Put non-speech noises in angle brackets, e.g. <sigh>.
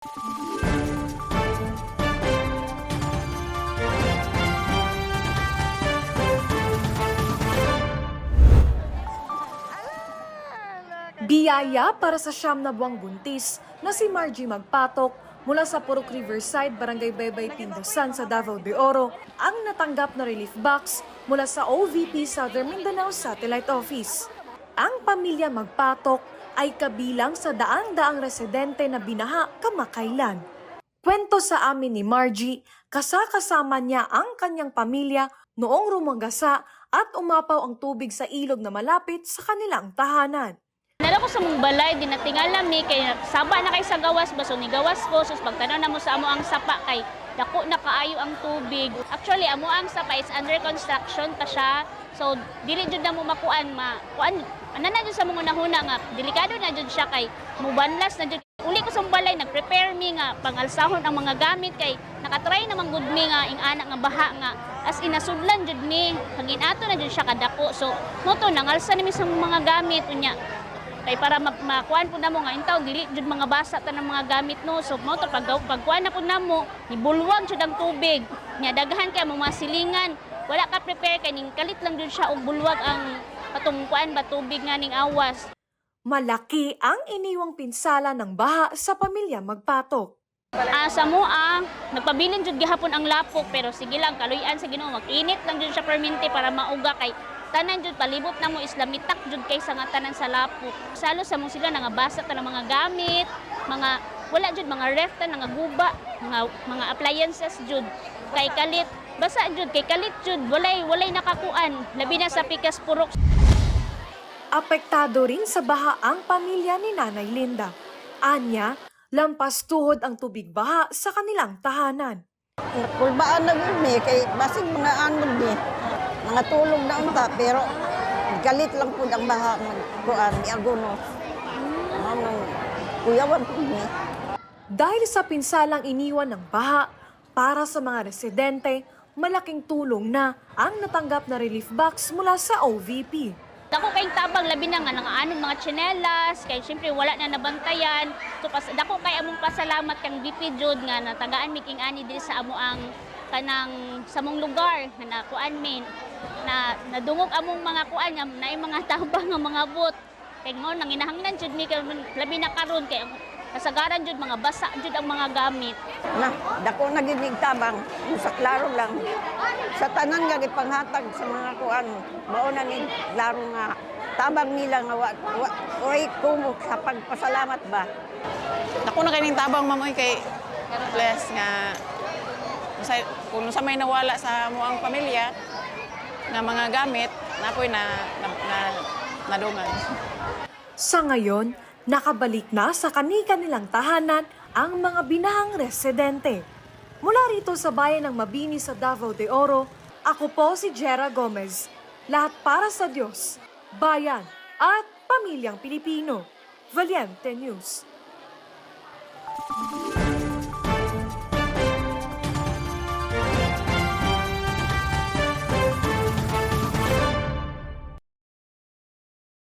Biyaya para sa siyam na buwang buntis na si Margie Magpatok mula sa Purok Riverside, Barangay Baybay, Pindosan sa Davao de Oro ang natanggap na relief box mula sa OVP Southern Mindanao Satellite Office. Ang pamilya Magpatok ay kabilang sa daang-daang residente na binaha kamakailan. Kwento sa amin ni Margie, kasakasama niya ang kanyang pamilya noong rumagasa at umapaw ang tubig sa ilog na malapit sa kanilang tahanan. Nala ko sa mong balay, di natingala mi, kay saba na kay sa gawas, baso ni gawas ko, sus pagtanaw na mo sa amo ang sapa, kay dako na kaayo ang tubig. Actually, amo ang sapa is under construction pa siya. So, dili jud na mo makuan, ma, kuan, ano na jud sa mga nahuna nga, delikado na jud siya kay mubanlas na jud. Uli ko sa balay, nag-prepare mi nga, pangalsahon ang mga gamit kay nakatry naman gud mi nga, ing anak nga baha nga, as inasudlan jud mi, hangin ato na jud siya kadako. So, mo to, nangalsa ni mi sa mga gamit, unya, kay para ma- makuan po namo nga intaw dili jud mga basa ta ng mga gamit no? So mo to pag pagkuan na po namo nibulwag jud ang tubig. Nya daghan kay mga silingan. Wala ka prepare kay ning kalit lang jud siya og bulwag ang patong kuan ba tubig nga ning awas Malaki ang iniwang pinsala ng baha sa pamilya Magpatok. Asa mo ang nagpabilin jud gihapon ang lapok pero sige lang kaluyan sa Ginoo mag-init lang jud siya perminti para mauga kay tanan jud palibot na mo islamitak jud kay sa nga tanan sa lapok. Salo sa mo sila nga basa ta ng mga gamit, mga wala jud mga ref ta nga guba, mga mga appliances jud kay kalit basa jud kay kalit jud walay walay nakakuan labi na sa pikas purok Apektado rin sa baha ang pamilya ni Nanay Linda. Anya, lampas tuhod ang tubig baha sa kanilang tahanan. Kulbaan na eh, kay basig mga anod eh. Mga tulog na unta, pero galit lang po ang baha ng kuan ni Agono. Ano, kuyawan po niya. Dahil sa pinsalang iniwan ng baha, para sa mga residente, malaking tulong na ang natanggap na relief box mula sa OVP. Dako kay tabang labi na nga nga anong mga tsinelas kay syempre wala na nabantayan. So pas dako kay among pasalamat kang BP Jud nga natagaan mi king ani diri sa amo ang kanang sa mong lugar nga nakuan min na nadungog among mga kuan nga naay mga <laughs> tabang nga mga bot. Kay ngo nanginahanglan jud mi kay labi na karon kay kasagaran jud mga basa jud ang mga gamit. Na, dako na ginig tabang, sa klaro lang. Sa tanan nga gipanghatag sa mga kuan, mao na ni klaro nga tabang nila nga wa, wa, way kumok sa pagpasalamat ba. Ako na kaning tabang mamoy kay bless nga sa, kung sa may nawala sa mo ang pamilya nga mga gamit napoy na na, na nadungan. Sa ngayon, Nakabalik na sa kani-kanilang tahanan ang mga binahang residente. Mula rito sa bayan ng Mabini sa Davao de Oro, ako po si Jera Gomez. Lahat para sa Diyos, bayan at pamilyang Pilipino. Valiente News.